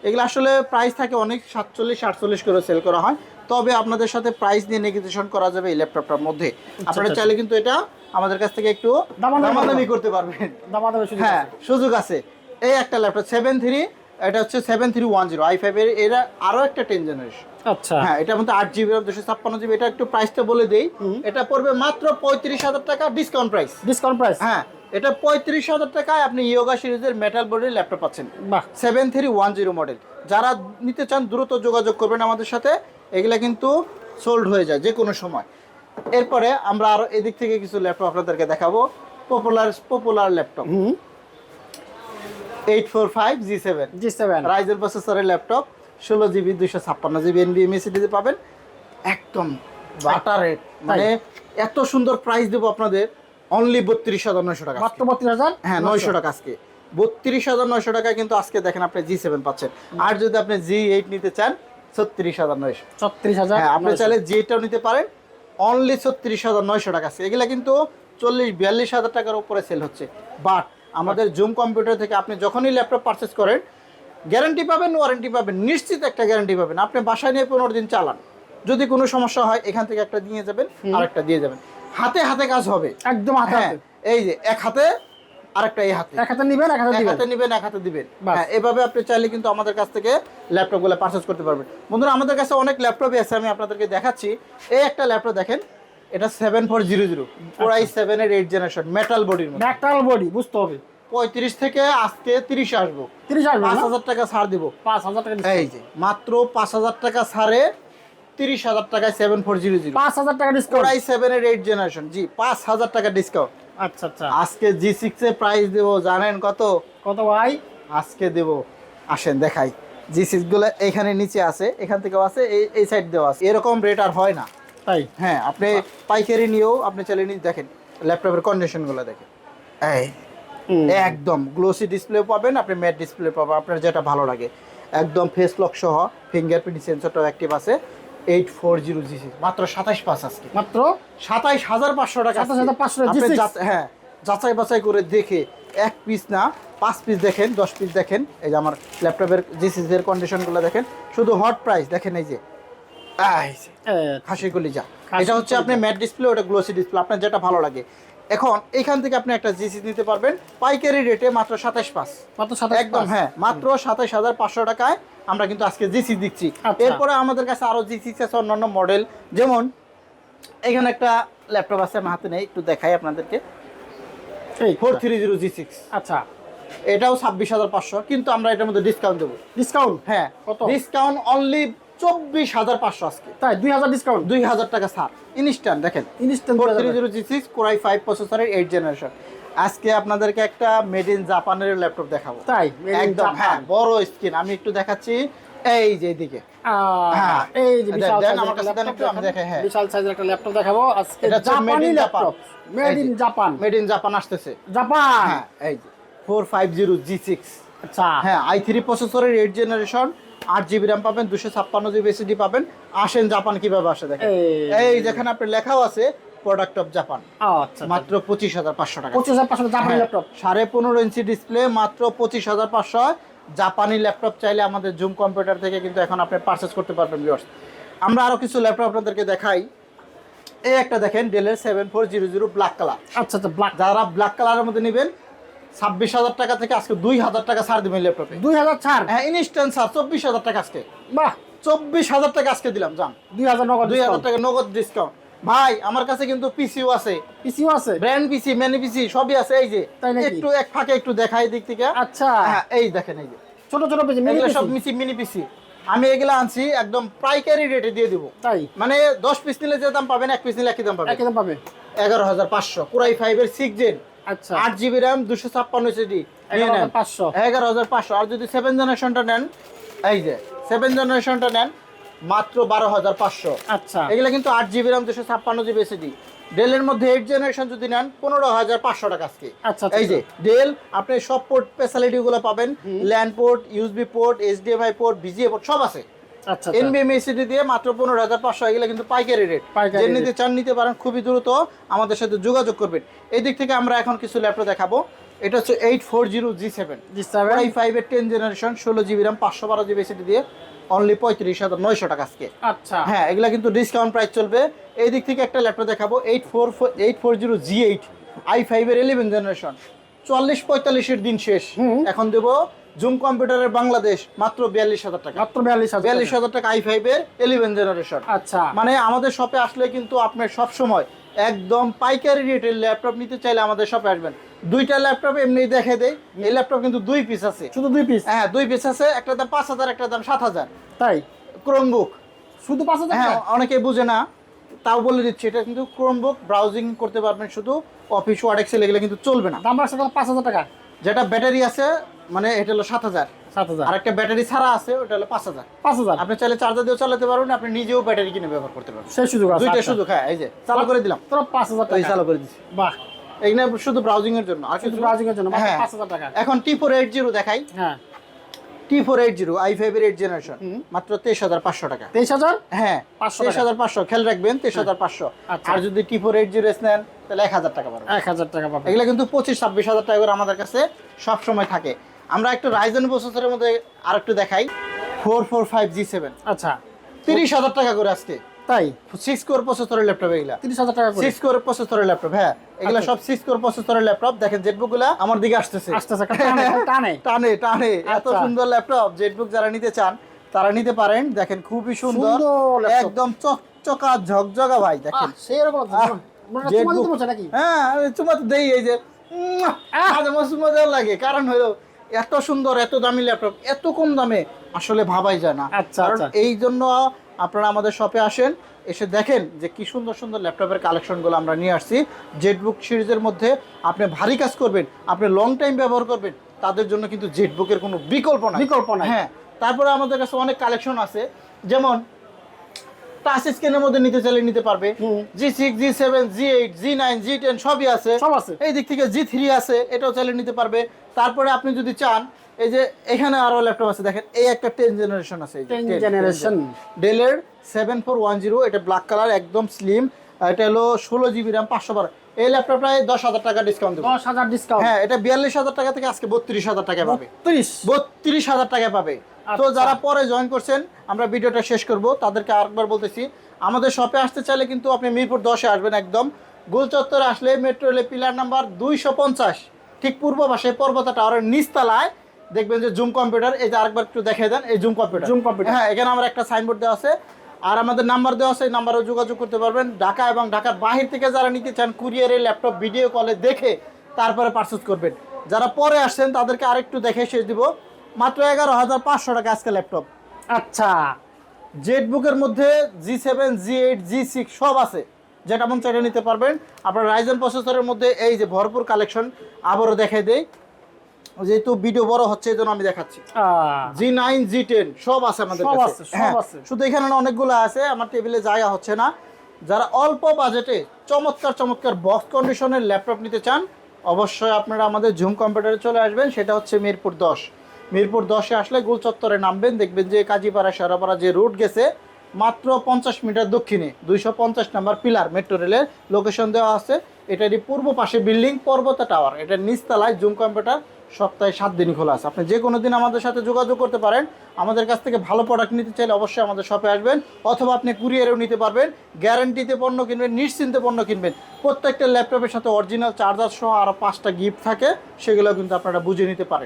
[SPEAKER 1] এগুলো আসলে প্রাইস থাকে অনেক সাতচল্লিশ আটচল্লিশ করে সেল করা হয়। তবে আপনাদের সাথে প্রাইস নিয়ে নেগোসিয়েশন করা যাবে এই ল্যাপটপটার মধ্যে। আপনারা
[SPEAKER 2] আচ্ছা।
[SPEAKER 1] চাইলে কিন্তু এটা আমাদের কাছ থেকে একটু
[SPEAKER 2] দামাদামি
[SPEAKER 1] দামাদামি করতে পারবেন।
[SPEAKER 2] দামাদামি
[SPEAKER 1] হ্যাঁ সুযোগ আছে। এই একটা ল্যাপটপ সেভেন থ্রি এটা হচ্ছে seven three one zero I ফাইভের এরা আরও একটা টেন জেনারেশন
[SPEAKER 2] আচ্ছা।
[SPEAKER 1] হ্যাঁ এটার মধ্যে আট জিবি দুশো ছাপ্পান্ন জিবি এটা একটু প্রাইসটা বলে দেই। এটা পড়বে মাত্র পঁয়ত্রিশ হাজার টাকা ডিসকাউন্ট প্রাইস
[SPEAKER 2] ডিসকাউন্ট প্রাইস
[SPEAKER 1] হ্যাঁ এটা পঁয়ত্রিশ হাজার টাকায় আপনি ইয়োগা সিরিজের মেটাল বডির ল্যাপটপ পাচ্ছেন। Seven three one zero model যারা নিতে চান দ্রুত যোগাযোগ করবেন আমাদের সাথে। এগুলা কিন্তু সোল্ড হয়ে যায় যে কোনো সময়। এরপরে আমরা আরও এদিক থেকে কিছু ল্যাপটপ আপনাদেরকে দেখাবো। Popular popular laptop eight four five G seven
[SPEAKER 2] G seven
[SPEAKER 1] রাইজের প্রসেসরের ল্যাপটপ ষোলো জিবি দুইশো ছাপ্পান্ন জিবি এনবিএমএ সিটিতে পাবেন। একদম বাটার রেট মানে এত সুন্দর প্রাইস দেবো আপনাদের অনলি বত্রিশ হাজার নয়শো টাকা
[SPEAKER 2] মাত্র বত্রিশ হাজার
[SPEAKER 1] হ্যাঁ নয়শো টাকা আজকে। বত্রিশ হাজার নয়শো টাকায় কিন্তু আজকে দেখেন আপনি জি সেভেন পাচ্ছেন। আর যদি আপনি জি এইট নিতে চান ছত্রিশ হাজার নয়শো।
[SPEAKER 2] ছত্রিশ হাজার
[SPEAKER 1] হ্যাঁ আপনি চাইলে জি এইটটাও নিতে পারেন। অনলি ছত্রিশ হাজার নয়শো টাকা আছে এগুলা কিন্তু চল্লিশ বিয়াল্লিশ হাজার টাকার উপরে সেল হচ্ছে। বাট আমাদের জুম কম্পিউটার থেকে আপনি যখনই ল্যাপটপ পারচেস করেন গ্যারান্টি পাবেন ওয়ারেন্টি পাবেন নিশ্চিত একটা গ্যারান্টি পাবেন। আপনি বাসায় নিয়ে পনেরো দিন চালান। যদি কোনো সমস্যা হয় এখান থেকে একটা দিয়ে যাবেন আরেকটা দিয়ে যাবেন। হাতে হাতে কাজ হবে।
[SPEAKER 2] একদম হাতে
[SPEAKER 1] হ্যাঁ এই যে এক হাতে আরেকটা এই হাতে।
[SPEAKER 2] এক হাতে নিবেন এক হাতে
[SPEAKER 1] এক
[SPEAKER 2] দিবেন।
[SPEAKER 1] হাতে নিবেন এক হাতে দিবেন। হ্যাঁ এভাবে আপনি চাইলে কিন্তু আমাদের কাছ থেকে ল্যাপটপগুলো পারচেস করতে পারবেন। বন্ধুরা আমাদের কাছে অনেক ল্যাপটপই আছে আমি আপনাদেরকে দেখাচ্ছি। এই একটা ল্যাপটপ দেখেন এটা seven four zero zero core i সেভেনের এইট জেনারেশন মেটাল বডির
[SPEAKER 2] ব্যাকটাল বডি বুঝতে হবে।
[SPEAKER 1] পঁয়ত্রিশ থেকে আজকে তিরিশ আসব।
[SPEAKER 2] তিরিশ আসবে
[SPEAKER 1] পাঁচ হাজার টাকা ছাড় দিব।
[SPEAKER 2] পাঁচ হাজার টাকা।
[SPEAKER 1] এই যে মাত্র পাঁচ হাজার টাকা ছাড়ে তিরিশ হাজার টাকায় সেভেন ফোর জিরো জিরো
[SPEAKER 2] পাঁচ হাজার টাকা ডিসকাউন্ট
[SPEAKER 1] কোরাই সেভেনের এইট জেনারেশন জি পাঁচ হাজার টাকা ডিসকাউন্ট
[SPEAKER 2] আচ্ছা আচ্ছা।
[SPEAKER 1] আজকে জি সিক্স এর প্রাইস দেবো জানেন কত?
[SPEAKER 2] কত ভাই?
[SPEAKER 1] আজকে দেব আসেন দেখাই। জি সিটগুলো এখানে নিচে আছে এখান থেকেও আছে এই এই সাইড দেওয়া আছে। এরকম রেট আর হয় না।
[SPEAKER 2] তাই?
[SPEAKER 1] হ্যাঁ আপনি পাইকারি নিয়েও আপনি চালিয়ে নিয়ে দেখেন ল্যাপটপের কন্ডিশনগুলো দেখেন। এই। একদম গ্লোসি ডিসপ্লে পাবেন আপনি ম্যাট ডিসপ্লে পাবেন আপনার যেটা ভালো লাগে। একদম ফেস লক সহ ফিঙ্গারপ্রিন্ট সেন্সরটাও অ্যাক্টিভ আছে এইট ফোর জিরো জি মাত্র সাতাশ পাঁচ আজকে।
[SPEAKER 2] মাত্র?
[SPEAKER 1] সাতাইশ হাজার পাঁচশো টাকা
[SPEAKER 2] 27,500
[SPEAKER 1] আপনি
[SPEAKER 2] G6
[SPEAKER 1] হ্যাঁ যাচাই বাছাই করে দেখে এক পিস না পাঁচ পিস দেখেন দশ পিস দেখেন এই যে আমার ল্যাপটপের জিসিসের কন্ডিশনগুলো দেখেন শুধু হট প্রাইস দেখেন এই যে। যে, খাসি কলিজা
[SPEAKER 2] খাসি
[SPEAKER 1] এটা হচ্ছে আপনি। ম্যাট ডিসপ্লে ওটা গ্লোসি ডিসপ্লে আপনার যেটা ভালো লাগে। এখন এখান থেকে আপনি একটা জিসি নিতে পারবেন। পাইকারি রেটে মাত্র সাতাশ পাঁচ।
[SPEAKER 2] মাত্র সাতাশ
[SPEAKER 1] একদম হ্যাঁ মাত্র সাতাশ হাজার পাঁচশো টাকায় আমরা কিন্তু আজকে জিসি দিচ্ছি।
[SPEAKER 2] আচ্ছা।
[SPEAKER 1] এরপরে আমাদের কাছে আরও জিসি আছে অন্যান্য মডেল যেমন এখানে একটা ল্যাপটপ আছে আমার হাতে নেই একটু দেখাই আপনাদেরকে।
[SPEAKER 2] এই
[SPEAKER 1] four three zero G six
[SPEAKER 2] আচ্ছা।
[SPEAKER 1] এটাও ছাব্বিশ হাজার পাঁচশো কিন্তু আমরা এটার মধ্যে ডিসকাউন্ট দেবো।
[SPEAKER 2] ডিসকাউন্ট
[SPEAKER 1] হ্যাঁ
[SPEAKER 2] কত?
[SPEAKER 1] ডিসকাউন্ট অনলি চব্বিশ হাজার পাঁচশো আজকে।
[SPEAKER 2] তাই দুই হাজার ডিসকাউন্ট
[SPEAKER 1] দুই হাজার টাকা ছাড়। ইনস্ট্যান্ট দেখেন।
[SPEAKER 2] Instant
[SPEAKER 1] four three zero G six core i five প্রসেসরের এইট জেনারেশন আজকে আপনাদেরকে একটা মেড ইন জাপানের ল্যাপটপ দেখাবো।
[SPEAKER 2] তাই
[SPEAKER 1] একদম হ্যাঁ বড় স্ক্রিন আমি একটু দেখাচ্ছি এই যে এদিকে।
[SPEAKER 2] এই যে বিশাল
[SPEAKER 1] আমার কাছে দেন
[SPEAKER 2] laptop
[SPEAKER 1] একটু, আমি
[SPEAKER 2] দেখাবো।
[SPEAKER 1] হ্যাঁ।
[SPEAKER 2] বিশাল সাইজের একটা ল্যাপটপ দেখাবো। আজকে
[SPEAKER 1] এটা হচ্ছে made
[SPEAKER 2] জাপানি laptop made in Japan
[SPEAKER 1] made in Japan আসতেছে।
[SPEAKER 2] জাপান
[SPEAKER 1] হ্যাঁ এই যে। Four five zero G six
[SPEAKER 2] আচ্ছা।
[SPEAKER 1] হ্যাঁ আই থ্রি প্রসেসরের এইট জেনারেশন আট জিবি র্যাম পাবেন দুশো ছাপ্পান্ন জিবি এসিডি পাবেন। আসেন জাপান কীভাবে আসে দেখেন।
[SPEAKER 2] এই-
[SPEAKER 1] যেখানে আপনার লেখাও আছে প্রোডাক্ট অফ জাপান
[SPEAKER 2] আচ্ছা
[SPEAKER 1] মাত্র পঁচিশ হাজার পাঁচশো টাকা।
[SPEAKER 2] পঁচিশ হাজার পাঁচশো জাপানি ল্যাপটপ
[SPEAKER 1] সাড়ে পনেরো ইঞ্চি ডিসপ্লে মাত্র পঁচিশ হাজার পাঁচশো। জাপানি ল্যাপটপ চাইলে আমাদের জুম কম্পিউটার থেকে কিন্তু এখন আপনি পারচেস করতে পারবেন ভিউয়ার্স আমরা আরও কিছু ল্যাপটপ আপনাদেরকে দেখাই। এই একটা দেখেন ডেলের seven four zero zero black colour
[SPEAKER 2] আচ্ছা আচ্ছা ব্ল্যাক
[SPEAKER 1] যারা ব্ল্যাক কালারের মধ্যে নেবেন ছাব্বিশ হাজার টাকা থেকে আজকে দুই হাজার টাকা ছাড় দিবেন ল্যাপটপে।
[SPEAKER 2] দুই হাজার ছাড়?
[SPEAKER 1] হ্যাঁ ইনস্ট্যান্ট স্যার চব্বিশ হাজার টাকা আজকে।
[SPEAKER 2] বাহ!
[SPEAKER 1] চব্বিশ হাজার টাকা আজকে দিলাম যান
[SPEAKER 2] দুই হাজার নগদ
[SPEAKER 1] দুই হাজার টাকা নগদ ডিসকাউন্ট ভাই আমার কাছে কিন্তু পিসিও আছে।
[SPEAKER 2] পিসিও আছে?
[SPEAKER 1] ব্র্যান্ড পিসি ম্যানি পিসি সবই আছে এই যে। একটু এক ফাঁকে একটু দেখাই দিক থেকে।
[SPEAKER 2] আচ্ছা।
[SPEAKER 1] হ্যাঁ এই দেখেন এই যে।
[SPEAKER 2] ছোট ছোট মিনি
[SPEAKER 1] এগুলো সব
[SPEAKER 2] পিসি?
[SPEAKER 1] মিসি মিনি পিসি। আমি এগুলো আনছি একদম পাইকারি রেটে দিয়ে দিব।
[SPEAKER 2] তাই?
[SPEAKER 1] মানে দশ পিস নিলে যে দাম পাবেন এক পিস নিলে একই দাম পাবেন।
[SPEAKER 2] একই দাম পাবে?
[SPEAKER 1] এগারো হাজার পাঁচশো কুরাই ফাইভের সিক্স জেন
[SPEAKER 2] আচ্ছা।
[SPEAKER 1] আট জিবি র্যাম দুশো ছাপ্পান্ন সিডি
[SPEAKER 2] পাঁচশো।
[SPEAKER 1] এগারো হাজার পাঁচশো। আর যদি সেভেন জেনারেশনটা নেন এই যে সেভেন জেনারেশনটা নেন মাত্র বারো হাজার পাঁচশো।
[SPEAKER 2] আচ্ছা।
[SPEAKER 1] এগুলো কিন্তু আট জিবি র্যাম দুশো ছাপ্পান্ন জিবি এসিডি ডেলের মধ্যে এইট জেনারেশন যদি নেন পনেরো হাজার পাঁচশো টাকা আজকে।
[SPEAKER 2] আচ্ছা, আচ্ছা,
[SPEAKER 1] এই যে ডেল আপনি সব পোর্ট ফ্যাসিলিটি গুলো পাবেন। Land port USB port HDMI port VGA port সব আছে।
[SPEAKER 2] আচ্ছা
[SPEAKER 1] এনবিএম এসিডি দিয়ে মাত্র পনেরো হাজার পাঁচশো এগুলো কিন্তু পাইকারি রেট যে নিতে চান নিতে পারেন খুবই দ্রুত আমাদের সাথে যোগাযোগ করবেন। এই দিক থেকে আমরা এখন কিছু ল্যাপটপ দেখাবো। এটা হচ্ছে eight four zero G seven
[SPEAKER 2] G seven
[SPEAKER 1] I ফাইভের টেন জেনারেশন ষোলো জিবি র্যাম পাঁচশো বারো জিবি এসিডি দিয়ে অনলি পঁয়ত্রিশ হাজার নয়শো টাকা আজকে।
[SPEAKER 2] আচ্ছা।
[SPEAKER 1] হ্যাঁ এগুলা কিন্তু ডিসকাউন্ট প্রাইস চলবে। এই দিক থেকে একটা ল্যাপটপ দেখাবো eight four eight four zero G eight I ফাইভের ইলেভেন জেনারেশন চুয়াল্লিশ পঁয়তাল্লিশের দিন শেষ। এখন দেবো জুম কম্পিউটারের বাংলাদেশ মাত্র বিয়াল্লিশ হাজার টাকা।
[SPEAKER 2] মাত্র বিয়াল্লিশ হাজার
[SPEAKER 1] বিয়াল্লিশ হাজার টাকা আই ফাইভের ইলেভেন জেনারেশন
[SPEAKER 2] আচ্ছা।
[SPEAKER 1] মানে আমাদের শপে আসলে কিন্তু আপনার সব সময় একদম পাইকারি রেটের ল্যাপটপ নিতে চাইলে আমাদের শপে আসবেন। দুইটা ল্যাপটপ এমনি দেখে দেয় এই ল্যাপটপ কিন্তু দুই পিস আছে।
[SPEAKER 2] শুধু দুই পিস
[SPEAKER 1] হ্যাঁ দুই পিস আছে একটা দাম পাঁচ হাজার একটা দাম সাত হাজার।
[SPEAKER 2] তাই?
[SPEAKER 1] ক্রোমবুক
[SPEAKER 2] শুধু পাঁচ হাজার?
[SPEAKER 1] হ্যাঁ? অনেকে বুঝে না তাও বলে দিচ্ছি এটা কিন্তু ক্রোমবুক ব্রাউজিং করতে পারবেন শুধু অফিস ওয়ার্ড এক্সেল এগুলো কিন্তু চলবে না।
[SPEAKER 2] দাম রাখছে পাঁচ হাজার টাকা।
[SPEAKER 1] যেটা ব্যাটারি আছে মানে এটা হলো সাত হাজার।
[SPEAKER 2] সাত হাজার।
[SPEAKER 1] আর একটা ব্যাটারি ছাড়া আছে ওটা হলো পাঁচ হাজার।
[SPEAKER 2] পাঁচ হাজার।
[SPEAKER 1] আপনি চাইলে চার্জার দিয়েও চালাতে পারবেন আপনি নিজেও ব্যাটারি কিনে ব্যবহার করতে পারবেন।
[SPEAKER 2] সেই সুযোগ আছে
[SPEAKER 1] দুইটা
[SPEAKER 2] আচ্ছা।
[SPEAKER 1] শুধু হ্যাঁ এই যে চালু করে দিলাম।
[SPEAKER 2] তোরা পাঁচ হাজার টাকা।
[SPEAKER 1] চালু করে দিচ্ছি
[SPEAKER 2] বাহ।
[SPEAKER 1] এখানে শুধু ব্রাউজিং এর জন্য আর
[SPEAKER 2] শুধু ব্রাউজিং এর জন্য মাত্র
[SPEAKER 1] হ্যাঁ।
[SPEAKER 2] পাঁচ হাজার টাকা।
[SPEAKER 1] এখন টি ফোর এইট জিরো দেখাই।
[SPEAKER 2] হ্যাঁ।
[SPEAKER 1] T four eight zero I five এর এইট জেনারেশন মাত্র তেইশ হাজার পাঁচশো টাকা।
[SPEAKER 2] তেইশ হাজার?
[SPEAKER 1] হ্যাঁ
[SPEAKER 2] 500
[SPEAKER 1] তেইশ হাজার পাঁচশো খেয়াল রাখবেন তেইশ হাজার পাঁচশো।
[SPEAKER 2] আচ্ছা।
[SPEAKER 1] আর যদি টি ফোর এইট জিরো নেন তাহলে এক হাজার টাকা পাবেন।
[SPEAKER 2] এক হাজার টাকা পাবে
[SPEAKER 1] এগুলো কিন্তু পঁচিশ ছাব্বিশ হাজার টাকা করে আমাদের কাছে সব সময় থাকে। আমরা একটু রাইজেন প্রসেসরের মধ্যে আর একটু দেখাই। Four four five G seven
[SPEAKER 2] আচ্ছা।
[SPEAKER 1] তিরিশ হাজার টাকা করে আজকে।
[SPEAKER 2] তাই?
[SPEAKER 1] সিক্স কোর প্রসেসরের ল্যাপটপ এগুলা।
[SPEAKER 2] তিরিশ হাজার টাকা
[SPEAKER 1] সিক্স কোর প্রসেসরের ল্যাপটপ হ্যাঁ। এগুলা
[SPEAKER 2] আচ্ছা।
[SPEAKER 1] সব সিক্স কোর প্রসেসরের ল্যাপটপ দেখেন জেটবুকগুলা আমার দিকে আসতেছে।
[SPEAKER 2] আসতেছে টানে, টানে।
[SPEAKER 1] টানে এত
[SPEAKER 2] আচ্ছা।
[SPEAKER 1] সুন্দর ল্যাপটপ জেটবুক যারা নিতে চান তারা নিতে পারেন। দেখেন খুবই সুন্দর। একদম চকচকা ঝকঝকা ভাই দেখেন।
[SPEAKER 2] আহ, সেই রকম
[SPEAKER 1] আহ,
[SPEAKER 2] চুমা
[SPEAKER 1] Jetbook।
[SPEAKER 2] দিতে বলছে নাকি?
[SPEAKER 1] হ্যাঁ আমি চুমা তো দেই এই যে মাঝে মাঝে লাগে। কারণ হলো এত সুন্দর এত দামি ল্যাপটপ এত কম দামে আসলে ভাবাই যায় না।
[SPEAKER 2] আচ্ছা,
[SPEAKER 1] কারণ
[SPEAKER 2] আচ্ছা।
[SPEAKER 1] এই জন্য আপনারা আমাদের শপে আসেন এসে দেখেন যে কি সুন্দর সুন্দর ল্যাপটপের কালেকশনগুলো আমরা নিয়ে আসছি। জেটবুক সিরিজের মধ্যে আপনি ভারী কাজ করবেন আপনি লং টাইম ব্যবহার করবেন তাদের জন্য কিন্তু জেটবুকের কোনো বিকল্প না
[SPEAKER 2] বিকল্প নাই।
[SPEAKER 1] হ্যাঁ তারপরে আমাদের কাছে অনেক কালেকশন আছে যেমন টাচ স্ক্রিনের মধ্যে নিতে চাইলে নিতে পারবে। G six G seven G eight G nine G ten সবই আছে।
[SPEAKER 2] সব আছে।
[SPEAKER 1] এই দিক থেকে জি থ্রি আছে এটাও চাইলে নিতে পারবে। তারপরে আপনি যদি চান এই যে এখানে আরও ল্যাপটপ আছে দেখেন এই একটা টেন জেনারেশন আছে
[SPEAKER 2] 10 generation।
[SPEAKER 1] ডেলের সেভেন ফোর ওয়ান জিরো এটা ব্ল্যাক কালার একদম স্লিম এটা হলো ষোলো জিবি র্যাম পাঁচশো বারো। এই ল্যাপটপটায় দশ হাজার টাকা ডিসকাউন্ট দেবো।
[SPEAKER 2] দশ হাজার ডিসকাউন্ট
[SPEAKER 1] হ্যাঁ এটা বিয়াল্লিশ হাজার টাকা থেকে আজকে বত্রিশ হাজার টাকা পাবে।
[SPEAKER 2] ত্রিশ
[SPEAKER 1] বত্রিশ হাজার টাকা পাবে। তো
[SPEAKER 2] আচ্ছা।
[SPEAKER 1] যারা পরে জয়েন করছেন আমরা ভিডিওটা শেষ করব। তাদেরকে আরেকবার বলতেছি আমাদের শপে আসতে চাইলে কিন্তু আপনি মিরপুর দশে আসবেন একদম। গোল চত্বরে আসলে মেট্রো রেলে পিলার নাম্বার দুইশো পঞ্চাশ। ঠিক পূর্ব পাশে পর্বতা টাওয়ারের নিচতলায়। দেখবেন যে জুম কম্পিউটার এই যে আরেকবার একটু দেখে দেন এই জুম কম্পিউটার।
[SPEAKER 2] Zoom computer.
[SPEAKER 1] হ্যাঁ এখানে আমার একটা সাইনবোর্ড দেওয়া আছে। আর আমাদের নাম্বার দেওয়া আছে এই নাম্বারেও যোগাযোগ করতে পারবেন। ঢাকা এবং ঢাকার বাহির থেকে যারা নিতে চান কুরিয়ারে ল্যাপটপ ভিডিও কলে দেখে তারপরে পারচেস করবেন। যারা পরে আসছেন তাদেরকে আরেকটু দেখে শেষ দিব। মাত্র এগারো হাজার পাঁচশো টাকা আজকে ল্যাপটপ
[SPEAKER 2] আচ্ছা।
[SPEAKER 1] জেট বুকের মধ্যে G seven G eight G six সব আছে। যেটা মন চাইলে নিতে পারবেন। আপনার রাইজেন প্রসেসরের মধ্যে এই যে ভরপুর কালেকশন আবারও দেখাই দেই। যেহেতু ভিডিও বড় হচ্ছে এই জন্য আমি দেখাচ্ছি। জি নাইন জি টেন সব আছে আমাদের কাছে। হ্যাঁ, শুধু এখানে না অনেকগুলো আছে আমার টেবিলে জায়গা হচ্ছে না। যারা অল্প বাজেটে চমৎকার চমৎকার বক্স কন্ডিশনের ল্যাপটপ নিতে চান অবশ্যই আপনারা আমাদের জুম কম্পিউটারে চলে আসবেন। সেটা হচ্ছে মিরপুর দশ। মিরপুর দশে আসলে গোল চত্বরে নামবেন দেখবেন যে কাজীপাড়া সারাপাড়া যে রুট গেছে মাত্র পঞ্চাশ মিটার দক্ষিণে দুইশো পঞ্চাশ নাম্বার পিলার মেট্রো রেলের লোকেশন দেওয়া আছে। এটারই পূর্ব পাশে বিল্ডিং, পর্বতা টাওয়ার এটার নিচতলায় জুম কম্পিউটার সপ্তাহে সাত দিন খোলা আছে। আপনি যে কোনো দিন আমাদের সাথে যোগাযোগ করতে পারেন। আমাদের কাছ থেকে ভালো প্রোডাক্ট নিতে চাইলে অবশ্যই আমাদের শপে আসবেন, অথবা আপনি কুরিয়ারেও নিতে পারবেন। গ্যারান্টিতে পণ্য কিনবেন, নিশ্চিন্তে পণ্য কিনবেন। প্রত্যেকটা ল্যাপটপের সাথে অরিজিনাল চার্জার সহ আরও পাঁচটা গিফট থাকে, সেগুলো কিন্তু আপনারা বুঝে নিতে পারেন।